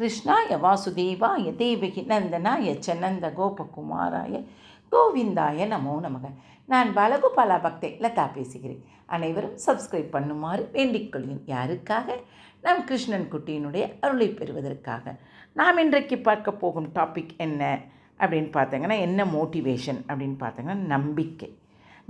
கிருஷ்ணாய வாசுதேவாய தேவகி நந்தனாய சநந்த கோபகுமாராய கோவிந்தாய நமோ நமக. நான் பாலகோபாலா பக்தே லதா பேசுகிறேன். அனைவரும் சப்ஸ்கிரைப் பண்ணுமாறு வேண்டிக் கொள்கிறேன். யாருக்காக? நம் கிருஷ்ணன் குட்டியினுடைய அருளை பெறுவதற்காக. நாம் இன்றைக்கு பார்க்க போகும் டாபிக் என்ன? அப்படின்னு பார்த்தீங்கன்னா என்ன மோட்டிவேஷன் அப்படின்னு பார்த்தீங்கன்னா நம்பிக்கை.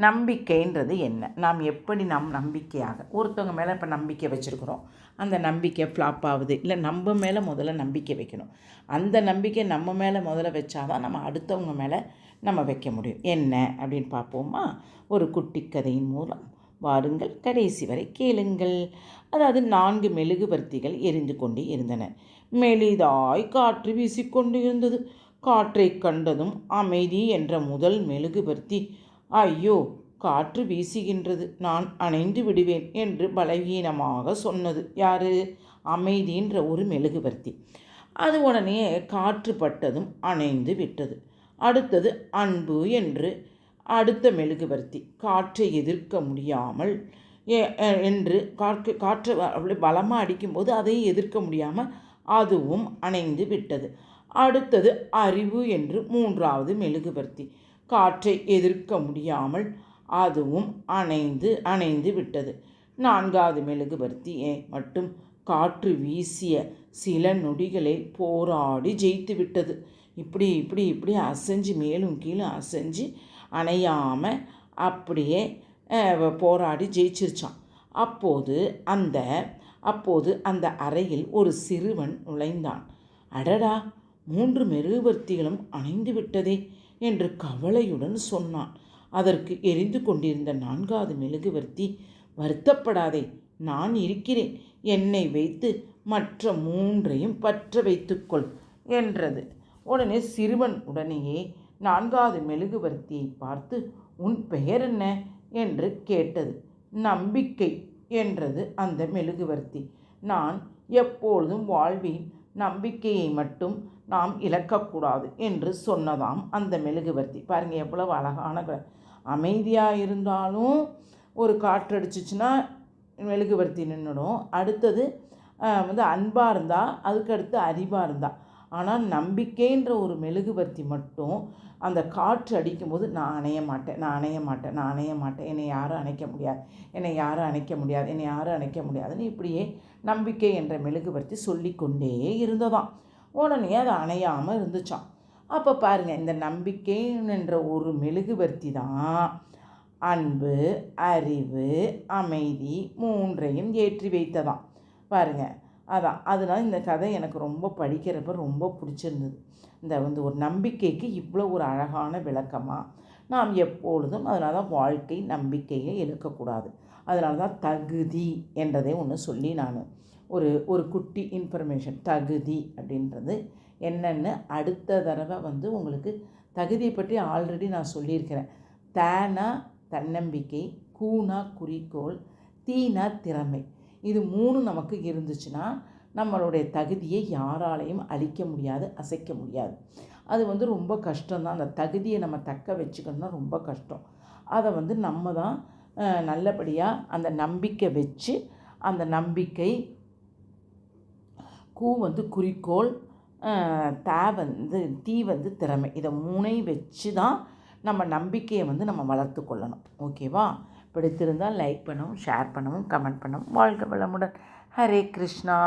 நம்பிக்கைன்றது என்ன? நாம் எப்படி நம் நம்பிக்கையாக ஒருத்தவங்க மேலே இப்போ நம்பிக்கை வச்சுருக்குறோம் அந்த நம்பிக்கை ஃப்ளாப் ஆகுது. இல்லை நம்ம மேலே முதல்ல நம்பிக்கை வைக்கணும். அந்த நம்பிக்கை நம்ம மேலே முதல்ல வச்சாதான் நம்ம அடுத்தவங்க மேலே நம்ம வைக்க முடியும். என்ன அப்படின்னு பார்ப்போமா? ஒரு குட்டி கதையின் மூலம். வாருங்கள் கடைசி வரை கேளுங்கள். அதாவது நான்கு மெழுகுவர்த்திகள் எரிந்து கொண்டு இருந்தன. மெலிதாய் காற்று வீசிக்கொண்டு இருந்தது. காற்றை கண்டதும் அமைதி என்ற முதல் மெழுகுவர்த்தி ஐயோ காற்று வீசுகின்றது. நான் அணைந்து விடுவேன் என்று பலவீனமாக சொன்னது யாரு? அமைதின்ற ஒரு மெழுகுவர்த்தி. அது உடனே காற்று பட்டதும் அணைந்து விட்டது. அடுத்தது அன்பு என்று அடுத்த மெழுகுவர்த்தி. காற்றை எதிர்க்க முடியாமல் என்று காற்று காற்று அப்படி பலமாக அடிக்கும்போது அதை எதிர்க்க முடியாமல் அதுவும் அணைந்து விட்டது. அடுத்தது அறிவு என்று மூன்றாவது மெழுகுவர்த்தி. காற்றை எதிர்க்க முடியாமல் அதுவும் அணைந்து அணைந்து விட்டது. நான்காவது மெழுகுவர்த்தியை மட்டும் காற்று வீசிய சில நொடிகளை போராடி ஜெயித்து விட்டது. இப்படி இப்படி இப்படி அசைஞ்சு மேலும் கீழும் அசைஞ்சு அணையாமல் அப்படியே போராடி ஜெயிச்சிருச்சான் அப்போது அந்த அப்போது அந்த அறையில் ஒரு சிறுவன் நுழைந்தான். அடடா! மூன்று மெருகுவர்த்திகளும் அணைந்து விட்டதே. என்று கவலையுடன் சொன்னான். அதற்கு எரிந்து கொண்டிருந்த நான்காவது மெழுகுவர்த்தி வருத்தப்படாதே நான் இருக்கிறேன். என்னை வைத்து மற்ற மூன்றையும் பற்ற வைத்துக்கொள் என்றது. உடனே சிறுவன் உடனேயே நான்காவது மெழுகுவர்த்தியை பார்த்து உன் பெயர் என்ன? என்று கேட்டது. நம்பிக்கை என்றது அந்த மெழுகுவர்த்தி. நான் எப்பொழுதும் வாழ்வின். நம்பிக்கையை மட்டும் நாம் இழக்கக்கூடாது என்று சொன்னதாம் அந்த மெழுகுவர்த்தி. பாருங்கள் எவ்வளவு அழகான அமைதியாக இருந்தாலும் ஒரு காற்றடிச்சிச்சுன்னா மெழுகுவர்த்தி நின்றுடும் அடுத்தது வந்து அன்பாக இருந்தால் அதுக்கடுத்து அறிவாக இருந்தால் ஆனால் நம்பிக்கைன்ற ஒரு மெழுகுவர்த்தி மட்டும் அந்த காற்று அடிக்கும்போது நான் அணைய மாட்டேன் நான் அணைய மாட்டேன் நான் அணைய மாட்டேன் என்னை யாரும் அணைக்க முடியாது என்னை யாரும் அணைக்க முடியாது என்னை யாரும் அணைக்க முடியாதுன்னு இப்படியே நம்பிக்கை என்ற மெழுகுபத்தி சொல்லி கொண்டே இருந்ததாம். உடனே அது அணையாமல் இருந்துச்சான் அப்போ பாருங்கள் இந்த நம்பிக்கை என்ற ஒரு மெழுகுவர்த்தி தான் அன்பு அறிவு அமைதி மூன்றையும் ஏற்றி வைத்ததாம். பாருங்கள் அதான். அதனால் இந்த கதை எனக்கு ரொம்ப படிக்கிறப்ப ரொம்ப பிடிச்சிருந்தது. இந்த வந்து ஒரு நம்பிக்கைக்கு இவ்வளோ ஒரு அழகான விளக்கமாக நாம் எப்பொழுதும் அதனால தான் வாழ்க்கை நம்பிக்கையை இழக்கக்கூடாது அதனால தான் தகுதி என்றதை ஒன்று சொல்லி நான். ஒரு ஒரு குட்டி இன்ஃபர்மேஷன் தகுதி அப்படின்றது என்னென்னு அடுத்த தடவை வந்து உங்களுக்கு தகுதியை பற்றி ஆல்ரெடி நான் சொல்லியிருக்கிறேன். தேனா தன்னம்பிக்கை கூனா குறிக்கோள் தீனா திறமை. இது மூணு நமக்கு இருந்துச்சுன்னா நம்மளுடைய தகுதியை யாராலையும் அழிக்க முடியாது அசைக்க முடியாது. அது வந்து ரொம்ப கஷ்டம்தான். அந்த தகுதியை நம்ம தக்க வச்சுக்கணும்னா ரொம்ப கஷ்டம். அதை வந்து நம்ம தான் நல்லபடியாக அந்த நம்பிக்கை வச்சு அந்த நம்பிக்கை கூ வந்து குறிக்கோள் தே வந்து தீ வந்து திறமை. இதை மூனை வச்சு தான் நம்ம நம்பிக்கையை வந்து நம்ம வளர்த்து கொள்ளணும். ஓகேவா? பிடித்திருந்தால் லைக் பண்ணவும் ஷேர் பண்ணவும் கமெண்ட் பண்ணவும் வாழ்க வளமுடன். ஹரே கிருஷ்ணா.